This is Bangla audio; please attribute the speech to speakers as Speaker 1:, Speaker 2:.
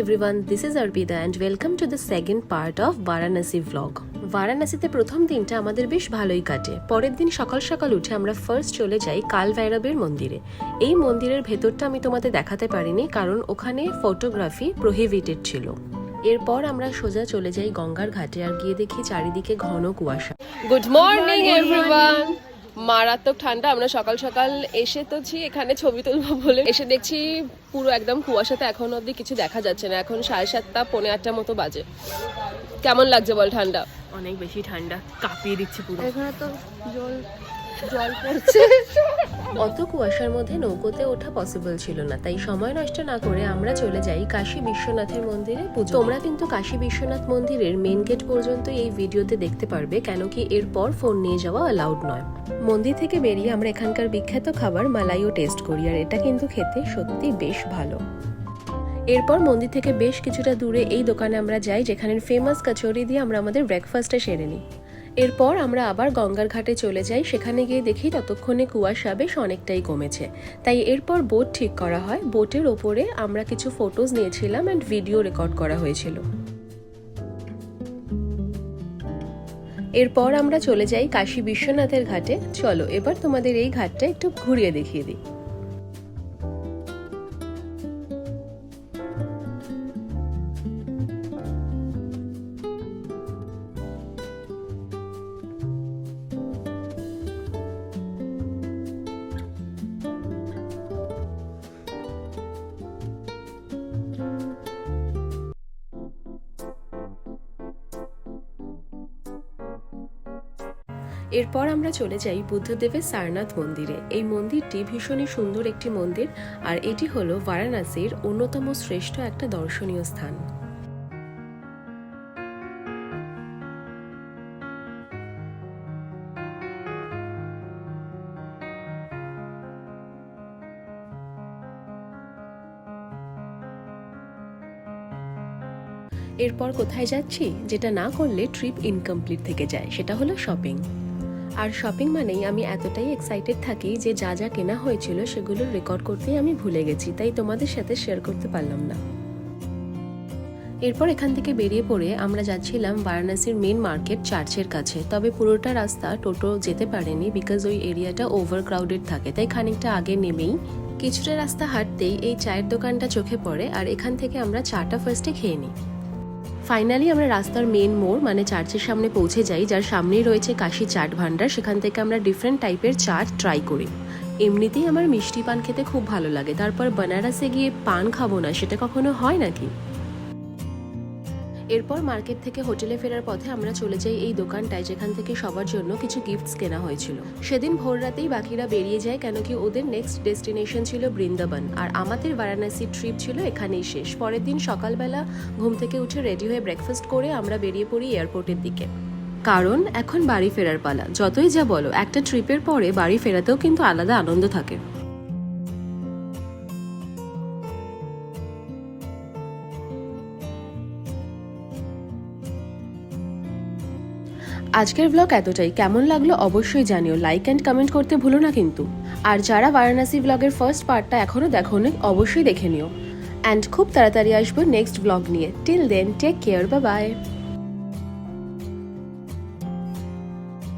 Speaker 1: everyone, this is Arpita and welcome to the second part of Varanasi vlog. বারাণসীতে প্রথম দিনটা আমাদের বেশ ভালোই কাটে। পরের দিন সকাল সকাল উঠে আমরা ফার্স্ট চলে যাই কাল ভৈরবের মন্দিরে। এই মন্দিরের ভেতরটা আমি তোমাদের দেখাতে পারিনি কারণ ওখানে ফটোগ্রাফি প্রহিবিটেড ছিল। এরপর আমরা সোজা চলে যাই গঙ্গার ঘাটে আর গিয়ে দেখি চারিদিকে ঘন কুয়াশা। গুড মর্নিং এভরিওয়ান মারাত্মক ঠান্ডা আমরা সকাল সকাল এসে তোছি এখানে ছবি তুলবো বলে। এসে দেখছি পুরো একদম কুয়াশাতে এখন অবধি কিছু দেখা যাচ্ছে না। এখন সাড়ে সাতটা পৌনে আটটা মতো বাজে। কেমন লাগছে বল ঠান্ডা?
Speaker 2: অনেক বেশি ঠান্ডা কাঁপিয়ে দিচ্ছে পুরো।
Speaker 3: এখানে তো জল জল পড়ছে।
Speaker 1: অত কুয়াশার মধ্যে নৌকোতে ওঠা পসিবল ছিল না, তাই সময় নষ্ট না করে আমরা চলে যাই কাশী বিশ্বনাথের মন্দিরে পুজো। তোমরা কিন্তু কাশী বিশ্বনাথ মন্দিরের মেন গেট পর্যন্ত এই ভিডিওতে দেখতে পারবে, কেন কি এরপর ফোন নিয়ে যাওয়া অ্যালাউড নয়। মন্দির থেকে বেরিয়ে আমরা এখানকার বিখ্যাত খাবার মালাইও টেস্ট করি, আর এটা কিন্তু খেতে সত্যি বেশ ভালো। এরপর মন্দির থেকে বেশ কিছুটা দূরে এই দোকানে আমরা যাই যেখানে ফেমাস কচুরি দিয়ে আমরা আমাদের ব্রেকফাস্টটা সেরে নিই। এরপর আমরা আবার গঙ্গার ঘাটে চলে যাই। সেখানে গিয়ে দেখি ততক্ষণে কুয়াশা বেশ অনেকটাই কমেছে। তাই এরপর বোট ঠিক করা হয়। বোটের ওপরে আমরা কিছু ফটোজ নিয়েছিলাম অ্যান্ড ভিডিও রেকর্ড করা হয়েছিল। এরপর আমরা চলে যাই কাশী বিশ্বনাথের ঘাটে। চলো, এবার তোমাদের এই ঘাটটা একটু ঘুরিয়ে দেখিয়ে দিই। এরপর আমরা চলে যাই বুদ্ধদেবের সারনাথ মন্দিরে। এই মন্দিরটি ভীষণই সুন্দর একটি মন্দির, আর এটি হলো বারাণসীর অন্যতম শ্রেষ্ঠ একটা দর্শনীয় স্থান। এরপর কোথায় যাচ্ছি? যেটা না করলে ট্রিপ ইনকমপ্লিট থেকে যায়, সেটা হলো শপিং আর শপিং মানেই আমি এতটাই এক্সাইটেড থাকি যে যা যা কেনা হয়েছিল সেগুলো রেকর্ড করতেই আমি ভুলে গেছি, তাই তোমাদের সাথে শেয়ার করতে পারলাম না। এরপর এখান থেকে বেরিয়ে পড়ে আমরা যাচ্ছিলাম বারাণসীর মেন মার্কেট চার্চের কাছে। তবে পুরোটা রাস্তা টোটো যেতে পারেনি বিকজ ওই এরিয়াটা ওভার ক্রাউডেড থাকে, তাই খানিকটা আগে নেমেই কিছুটা রাস্তা হাঁটতেই এই চায়ের দোকানটা চোখে পড়ে আর এখান থেকে আমরা চাটা ফার্স্টে খেয়ে নিই। ফাইনালি আমরা রাস্তার মেন মোড় মানে চার্চের সামনে পৌঁছে যাই, যার সামনেই রয়েছে কাশি চাট ভান্ডার সেখান থেকে আমরা ডিফারেন্ট টাইপের চাট ট্রাই করি। এমনিতেই আমার মিষ্টি পান খেতে খুব ভালো লাগে। তারপর বেনারসে গিয়ে পান খাব না, সেটা কখনো হয় নাকি? এরপর মার্কেট থেকে হোটেলে ফেরার পথে আমরা চলে যাই এই দোকানটায়, যেখান থেকে সবার জন্য কিছু গিফটস কেনা হয়েছিল। সেদিন ভোর রাতেই বাকিরা বেরিয়ে যায়, কেন কি ওদের নেক্সট ডেস্টিনেশন ছিল বৃন্দাবন। আর আমাদের বারাণসী ট্রিপ ছিল এখানেই শেষ। পরের দিন সকালবেলা ঘুম থেকে উঠে রেডি হয়ে ব্রেকফাস্ট করে আমরা বেরিয়ে পড়ি এয়ারপোর্টের দিকে। কারণ এখন বাড়ি ফেরার পালা। যতই যা বলো, একটা ট্রিপের পরে বাড়ি ফেরাতেও কিন্তু আলাদা আনন্দ থাকে। আজকের ব্লগ এতটাই। কেমন লাগল অবশ্যই জানিও। লাইক অ্যান্ড কমেন্ট করতে ভুলো না কিন্তু। আর যারা বারাণসী ব্লগের ফার্স্ট পার্টটা এখনও দেখো অবশ্যই দেখে নিও। অ্যান্ড খুব তাড়াতাড়ি আসব নেক্সট ব্লগ নিয়ে। Till then take care bye bye